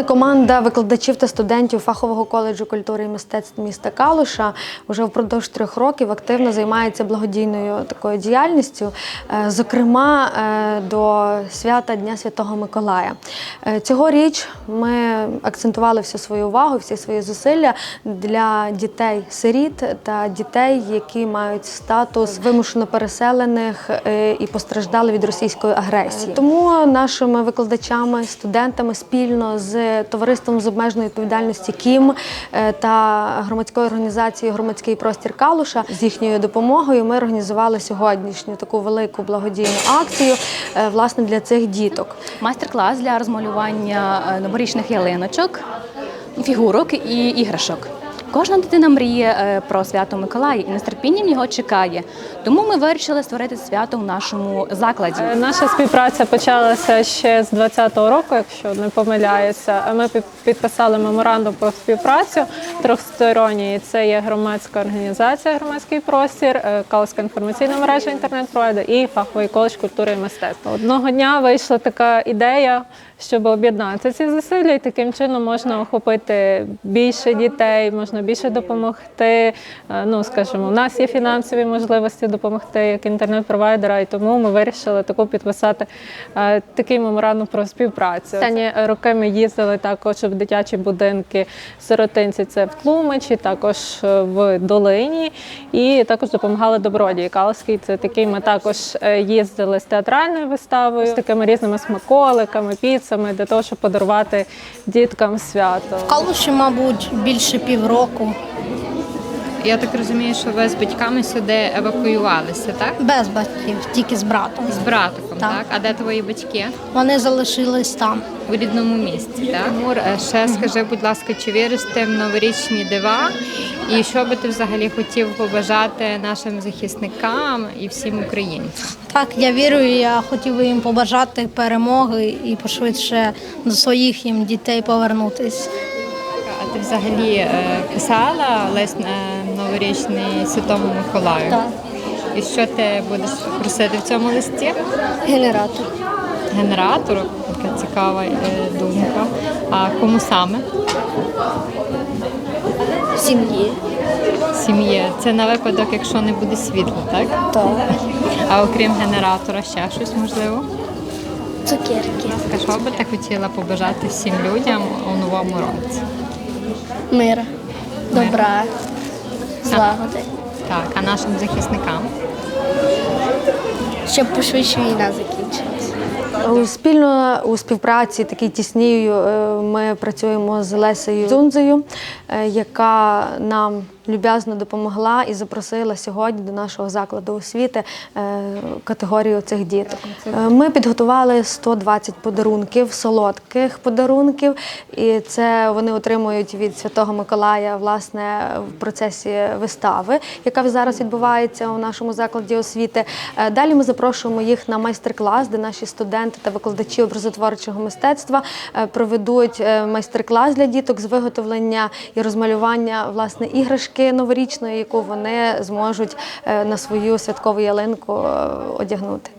Власне, команда викладачів та студентів фахового коледжу культури і мистецтв міста Калуша вже впродовж трьох років активно займається благодійною такою діяльністю, е, зокрема е, до свята Дня Святого Миколая. Е, Цьогоріч ми акцентували всю свою увагу, всі свої зусилля для дітей-сиріт та дітей, які мають статус вимушено переселених і постраждали від російської агресії. Тому нашими викладачами, студентами спільно з товариством з обмеженої відповідальності КІМ е, та громадською організацією Громадський простір Калуша з їхньою допомогою ми організували сьогоднішню таку велику благодійну акцію е, власне для цих діток. Майстер-клас для розмалювання е, новорічних ялиночок, фігурок і іграшок. Кожна дитина мріє е, про свято Миколая і нетерпінням його чекає. Тому ми вирішили створити свято в нашому закладі. Е, Наша співпраця почалася ще з 2020 року, якщо не помиляюся. Ми підписали меморандум про співпрацю трьохсторонній. Це є громадська організація, громадський простір, е, Калузька інформаційна мережа інтернет-провайдер і фаховий коледж культури і мистецтва. Одного дня вийшла така ідея, щоб об'єднати ці зусилля, і таким чином можна охопити більше дітей, можна більше допомогти. Е, Ну, скажімо, у нас є фінансові можливості допомогти як інтернет-провайдера, і тому ми вирішили таку підписати е, такий меморандум про співпрацю. Останні роки ми їздили також в дитячі будинки сиротинці. Це в Тлумачі, також е, в Долині, і також допомагали добродії Калський. Це такий. Ми також їздили з театральною виставою, з такими різними смаколиками, піцами для того, щоб подарувати діткам свято. Калуші, мабуть, більше півроку. Я так розумію, що ви з батьками сюди евакуювалися, так? Без батьків, тільки з братом. З братиком, так? Так. А де твої батьки? Вони залишились там. У рідному місті, так? Тимур, е, ще скажи, будь ласка, чи віриш ти в новорічні дива? І що би ти взагалі хотів побажати нашим захисникам і всім українцям? Так, я вірю, я хотів би їм побажати перемоги і пошвидше до своїх їм дітей повернутись. Ти взагалі е, писала лист е, новорічний Святому Миколаю? Так. І що ти будеш просити в цьому листі? Генератор. Генератору, така цікава е, думка. А кому саме? Сім'ї. Сім'ї. Це на випадок, якщо не буде світла, так? Так. А окрім генератора, ще щось можливо? Цукерки. Що би ти хотіла побажати всім людям у новому році? Мира. Добра. Злагоди. Так, а нашим захисникам? Щоб пошвидше війна закінчилась. Спільно у співпраці такій тісній е, ми працюємо з Лесею Дзунзею, е, яка нам люб'язно допомогла і запросила сьогодні до нашого закладу освіти е, категорію цих діток. Е, Ми підготували 120 подарунків, солодких подарунків, і це вони отримують від Святого Миколая власне в процесі вистави, яка зараз відбувається у нашому закладі освіти. Е, Далі ми запрошуємо їх на майстер-клас, де наші студенти та викладачі образотворчого мистецтва проведуть майстер-клас для діток з виготовлення і розмалювання власне іграшки новорічної, яку вони зможуть е, на свою святкову ялинку е, одягнути.